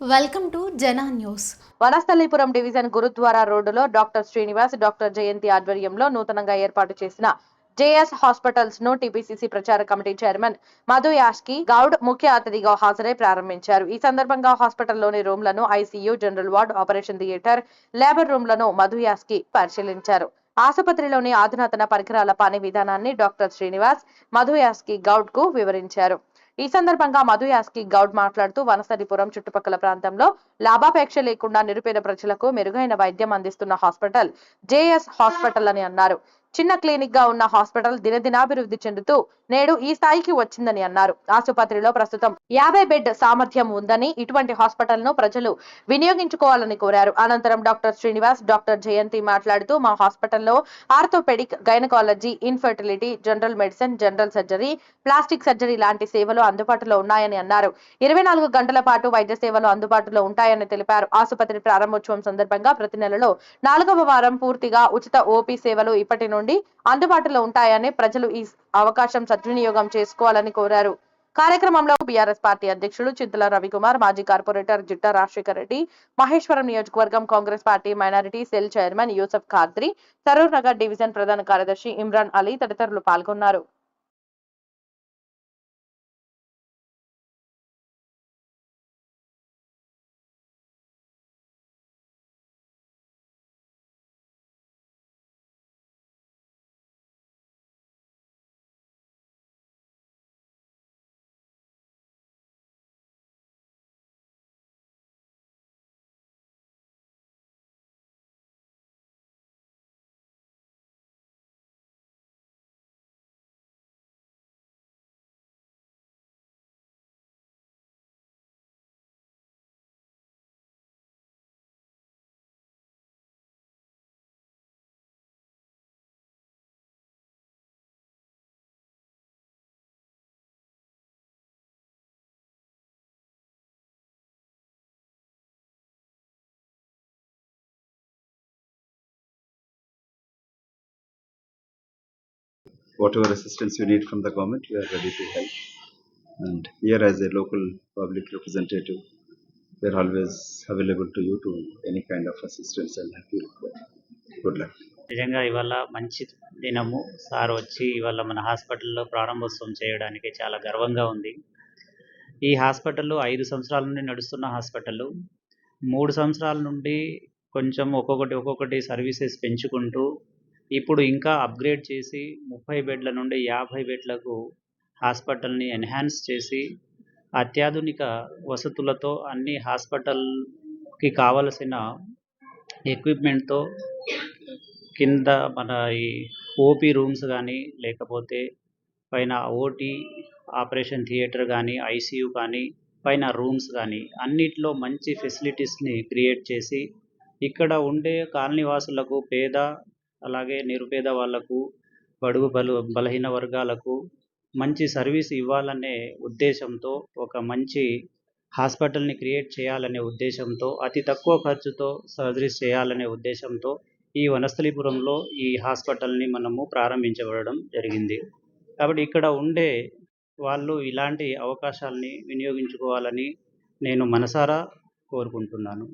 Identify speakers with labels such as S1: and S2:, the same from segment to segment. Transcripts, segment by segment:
S1: Welcome to Jana News
S2: Vanasthalipuram division Gurudwara రోడ్డులో doctor Srinivas doctor Jayanthi ఆధ్వర్యంలో నూతనంగా ఏర్పాటు చేసిన జేఎస్ హాస్పిటల్స్ను టీపీసీసీ ప్రచార కమిటీ చైర్మన్ మధు యాష్కి గౌడ్ ముఖ్య అతిథిగా హాజరై ప్రారంభించారు. ఈ సందర్భంగా హాస్పిటల్లోని రూమ్లను ICU general ward operation theatre labour రూమ్లను Madhu Yashki పరిశీలించారు. ఆసుపత్రిలోని అధునాతన పరికరాల పని విధానాన్ని డాక్టర్ శ్రీనివాస్ మధు యాస్కి గౌడ్కు వివరించారు. ఈ సందర్భంగా మధు యాస్కి గౌడ్ మాట్లాడుతూ వనసరిపురం చుట్టుపక్కల ప్రాంతంలో లాభాపేక్ష లేకుండా నిరుపేద ప్రజలకు మెరుగైన వైద్యం అందిస్తున్న హాస్పిటల్ జేఎస్ హాస్పిటల్ అని అన్నారు. చిన్న క్లినిక్గా ఉన్న హాస్పిటల్ దినదినాభివృద్ధి చెందుతూ నేడు ఈ స్థాయికి వచ్చిందని అన్నారు. ఆసుపత్రిలో ప్రస్తుతం యాభై బెడ్ సామర్థ్యం ఉందని ఇటువంటి హాస్పిటల్ను ప్రజలు వినియోగించుకోవాలని కోరారు. అనంతరం డాక్టర్ శ్రీనివాస్ డాక్టర్ జయంతి మాట్లాడుతూ మా హాస్పిటల్లో orthopaedic gynaecology infertility general medicine general surgery plastic surgery లాంటి సేవలు అందుబాటులో ఉన్నాయని అన్నారు. ఇరవై నాలుగు గంటల పాటు వైద్య సేవలు అందుబాటులో ఉంటాయని తెలిపారు. ఆసుపత్రి ప్రారంభోత్సవం సందర్భంగా ప్రతి నెలలో నాలుగవ వారం పూర్తిగా ఉచిత ఓపీ సేవలు ఇప్పటి నుండి అందుబాటులో ఉంటాయని ప్రజలు ఈ అవకాశం సద్వినియోగం చేసుకోవాలని కోరారు. కార్యక్రమంలో బీఆర్ఎస్ పార్టీ అధ్యక్షులు చింతల రవికుమార్ మాజీ కార్పొరేటర్ జిట్టా రాజశేఖర్ రెడ్డి మహేశ్వరం నియోజకవర్గం Congress party minority cell chairman Yousuf Khadri Saroor Nagar division ప్రధాన కార్యదర్శి ఇమ్రాన్ అలీ తదితరులు పాల్గొన్నారు.
S3: Whatever assistance you need from the government, we are ready to help. And here as a local public representative, we are always available to you to any kind of assistance and help you require. Good luck.
S4: నిజంగా ఇవాళ మంచి దినము sir వచ్చి ఇవాళ మన హాస్పిటల్లో ప్రారంభోత్సవం చేయడానికి చాలా గర్వంగా ఉంది ఈ హాస్పిటల్ ఐదు సంవత్సరాల నుండి నడుస్తున్న హాస్పిటల్ మూడు సంవత్సరాల నుండి కొంచెం ఒక్కొక్కటి ఒక్కొక్కటి సర్వీసెస్ పెంచుకుంటూ ఇప్పుడు ఇంకా అప్గ్రేడ్ చేసి ముప్పై బెడ్ల నుండి యాభై బెడ్లకు హాస్పిటల్ని ఎన్హాన్స్ చేసి అత్యాధునిక వసతులతో అన్ని హాస్పిటల్కి కావలసిన ఎక్విప్మెంట్తో కింద మన ఈ ఓపీ రూమ్స్ కానీ లేకపోతే పైన ఓటీ ఆపరేషన్ థియేటర్ కానీ ఐసీయూ కానీ పైన రూమ్స్ కానీ అన్నిట్లో మంచి ఫెసిలిటీస్ని క్రియేట్ చేసి ఇక్కడ ఉండే కాలనీవాసులకు పేద అలాగే నిరుపేద వాళ్ళకు బడుగు బలు బలహీన వర్గాలకు మంచి సర్వీస్ ఇవ్వాలనే ఉద్దేశంతో ఒక మంచి హాస్పిటల్ని క్రియేట్ చేయాలనే ఉద్దేశంతో అతి తక్కువ ఖర్చుతో సర్జరీస్ చేయాలనే ఉద్దేశంతో ఈ వనస్థలిపురంలో ఈ హాస్పిటల్ని మనము ప్రారంభించబడడం జరిగింది. కాబట్టి ఇక్కడ ఉండే వాళ్ళు ఇలాంటి అవకాశాలని వినియోగించుకోవాలని నేను మనసారా కోరుకుంటున్నాను.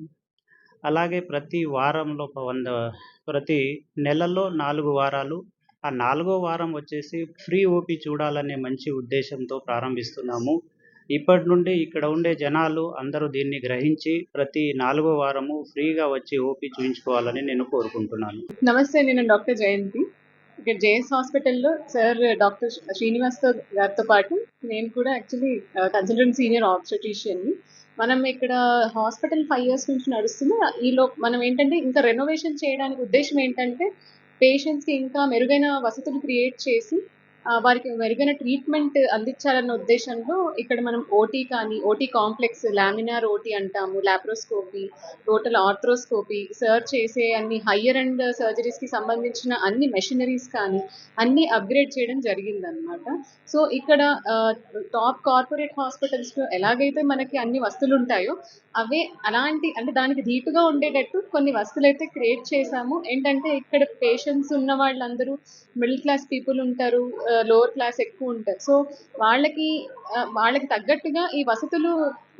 S4: అలాగే ప్రతి వారంలో ఒక వంద ప్రతి నెలలో నాలుగు వారాలు. ఆ నాలుగో వారం వచ్చేసి ఫ్రీ ఓపీ చూడాలనే మంచి ఉద్దేశంతో ప్రారంభిస్తున్నాము. ఇప్పటి నుండి ఇక్కడ ఉండే జనాలు అందరూ దీన్ని గ్రహించి ప్రతి నాలుగో వారము ఫ్రీగా వచ్చి ఓపీ చూయించుకోవాలని నేను కోరుకుంటున్నాను.
S5: నమస్తే నేను డాక్టర్ జయంతి. ఇక్కడ జేఎస్ హాస్పిటల్లో సార్ డాక్టర్ శ్రీనివాస్ గారితో పాటు నేను కూడా యాక్చువల్లీ కన్సల్టెంట్ సీనియర్ ఆబ్స్టెటిషియన్ని మనం ఇక్కడ హాస్పిటల్ ఫైవ్ ఇయర్స్ నుంచి నడుస్తుంది ఈలో మనం ఏంటంటే ఇంకా రెనోవేషన్ చేయడానికి ఉద్దేశం ఏంటంటే పేషెంట్స్కి ఇంకా మెరుగైన వసతులు క్రియేట్ చేసి వారికి మెరుగైన ట్రీట్మెంట్ అందించాలన్న ఉద్దేశంలో ఇక్కడ మనం ఓటీ కానీ ఓటీ కాంప్లెక్స్ లామినార్ ఓటీ అంటాము లాప్రోస్కోపీ టోటల్ ఆర్థ్రోస్కోపీ సర్చ్ చేసే అన్ని హయ్యర్ అండ్ సర్జరీస్కి సంబంధించిన అన్ని మెషినరీస్ కానీ అన్ని అప్గ్రేడ్ చేయడం జరిగిందనమాట సో ఇక్కడ టాప్ కార్పొరేట్ హాస్పిటల్స్లో ఎలాగైతే మనకి అన్ని వస్తువులు ఉంటాయో అవే అలాంటి అంటే దానికి ధీటుగా ఉండేటట్టు కొన్ని వస్తువులు అయితే క్రియేట్ చేశాము. ఏంటంటే ఇక్కడ పేషెంట్స్ ఉన్న వాళ్ళందరూ మిడిల్ క్లాస్ పీపుల్ ఉంటారు లోవర్ క్లాస్ ఎక్కువ ఉంటారు సో వాళ్ళకి వాళ్ళకి తగ్గట్టుగా ఈ వసతులు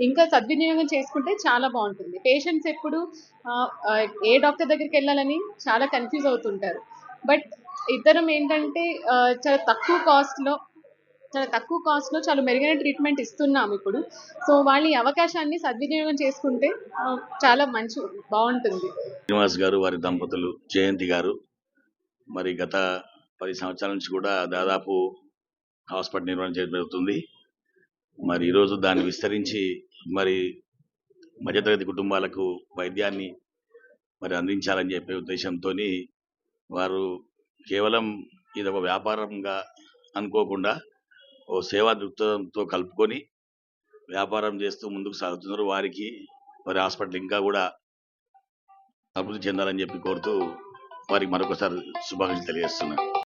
S5: ఇంకా సద్వినియోగం చేసుకుంటే చాలా బాగుంటుంది. పేషెంట్స్ ఎప్పుడు ఏ డాక్టర్ దగ్గరికి వెళ్ళాలని చాలా కన్ఫ్యూజ్ అవుతుంటారు. బట్ ఇద్దరం ఏంటంటే చాలా తక్కువ కాస్ట్లో చాలా తక్కువ కాస్ట్లో చాలా మెరుగైన ట్రీట్మెంట్ ఇస్తున్నాం ఇప్పుడు. సో వాళ్ళు ఈ అవకాశాన్ని సద్వినియోగం చేసుకుంటే చాలా మంచి బాగుంటుంది.
S6: శ్రీనివాస్ గారు వారి దంపతులు జయంతి గారు మరి గత పది సంవత్సరాల నుంచి కూడా దాదాపు హాస్పిటల్ నిర్వహణ చేయడం జరుగుతుంది. మరి ఈరోజు దాన్ని విస్తరించి మరి మధ్యతరగతి కుటుంబాలకు వైద్యాన్ని మరి అందించాలని చెప్పే ఉద్దేశంతో వారు కేవలం ఇది ఒక వ్యాపారంగా అనుకోకుండా ఓ సేవా దృక్పథంతో కలుపుకొని వ్యాపారం చేస్తూ ముందుకు సాగుతున్నారు. వారికి వారి హాస్పిటల్ ఇంకా కూడా అభివృద్ధి చెందాలని చెప్పి కోరుతూ వారికి మరొకసారి శుభాకాంక్షలు తెలియజేస్తున్నాను.